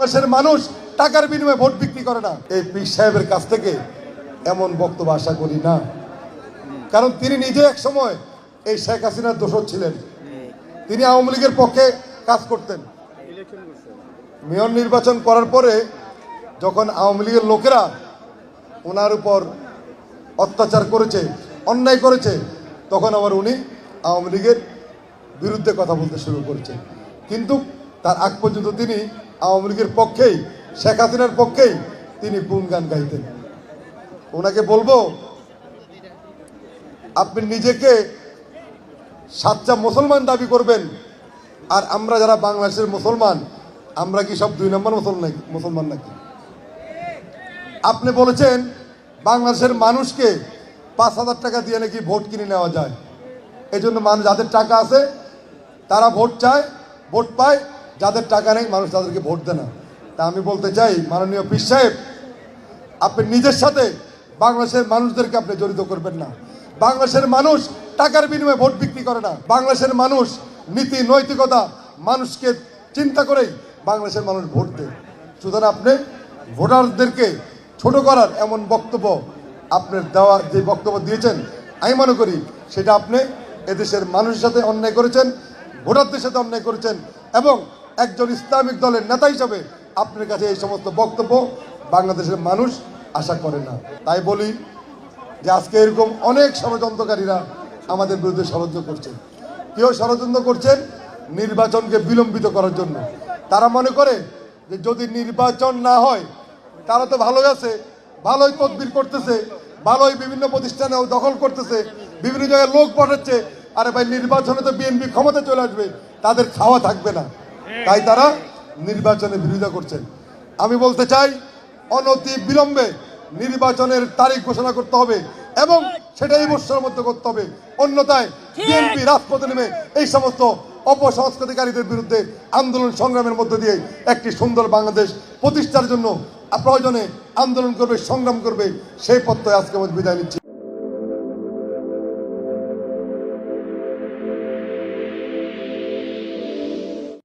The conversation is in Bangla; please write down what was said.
দেশের মানুষ টাকার বিনিময়ে ভোট বিক্রি করে না। এই পীর সাহেবের কাছ থেকে এমন বক্তব্য আশা করি না। কারণ তিনি নিজে এক সময় এই শেখ হাসিনার দোষর ছিলেন। তিনি আওয়ামী লীগের পক্ষে কাজ করতেন। মেয়র নির্বাচন করার পরে যখন আওয়ামী লীগের লোকেরা ওনার উপর অত্যাচার করেছে, অন্যায় করেছে, তখন আবার উনি আওয়ামী লীগের বিরুদ্ধে কথা বলতে শুরু করেছে কিন্তু তার আগ পর্যন্ত তিনি আওয়ামী লীগের পক্ষেই, শেখ হাসিনার পক্ষেই তিনি গুণগান গাইতেন। ওনাকে বলব, আপনি নিজেকে সাচ্চা মুসলমান দাবি করবেন, আর আমরা যারা বাংলাদেশের মুসলমান, আমরা কি সব দুই নম্বর মুসলমান মুসলমান নাকি? আপনি বলেছেন, বাংলাদেশের মানুষকে পাঁচ হাজার টাকা দিয়ে নাকি ভোট কিনে নেওয়া যায়। এই জন্য মানুষ যাদের টাকা আছে, তারা ভোট চায়, ভোট পায় যাদের টাকা নেই, মানুষ তাদেরকে ভোট দেয় না। তা আমি বলতে চাই, মাননীয় পীর সাহেব, আপনি নিজের সাথে বাংলাদেশের মানুষদেরকে আপনি জড়িত করবেন না। বাংলাদেশের মানুষ টাকার বিনিময়ে ভোট বিক্রি করে না। বাংলাদেশের মানুষ নীতি, নৈতিকতা, মানুষকে চিন্তা করেই বাংলাদেশের মানুষ ভোট দেয়। সুতরাং আপনি ভোটারদেরকে ছোট করার এমন বক্তব্য আপনার দেওয়া যে বক্তব্য দিয়েছেন, আমি মনে করি সেটা আপনি এদেশের মানুষের সাথে অন্যায় করেছেন, ভোটারদের সাথে অন্যায় করেছেন এবং একজন ইসলামিক দলের নেতা হিসাবে আপনার কাছে এই সমস্ত বক্তব্য বাংলাদেশের মানুষ আশা করে না। তাই বলি যে আজকে এরকম অনেক ষড়যন্ত্রকারীরা আমাদের বিরুদ্ধে ষড়যন্ত্র করছেন কেউ ষড়যন্ত্র করছেন নির্বাচনকে বিলম্বিত করার জন্য। তারা মনে করে যে যদি নির্বাচন না হয়, তারা তো ভালোই আছে, ভালোই তদবির করতেছে, ভালোই বিভিন্ন প্রতিষ্ঠানে দখল করতেছে, বিভিন্ন জায়গায় লোক পাঠাচ্ছে। আরে ভাই, নির্বাচনে তো বিএনপি ক্ষমতা চলে আসবে, তাদের খাওয়া থাকবে না। তাই তারা নির্বাচনে বিরোধিতা করছেন। আমি বলতে চাই অনতি বিলম্বে নির্বাচনের তারিখ ঘোষণা করতে হবে এবং সেটা এই বছরের মধ্যে করতে হবে। অন্যথায় বিএনপি রাজপথে নেমে এই সমস্ত অপসংস্কৃতিকারীদের বিরুদ্ধে আন্দোলন সংগ্রামের মধ্য দিয়ে একটি সুন্দর বাংলাদেশ প্রতিষ্ঠার জন্য প্রয়োজনে আন্দোলন করবে সংগ্রাম করবে সেই পথে আজকে বিদায় নিচ্ছি।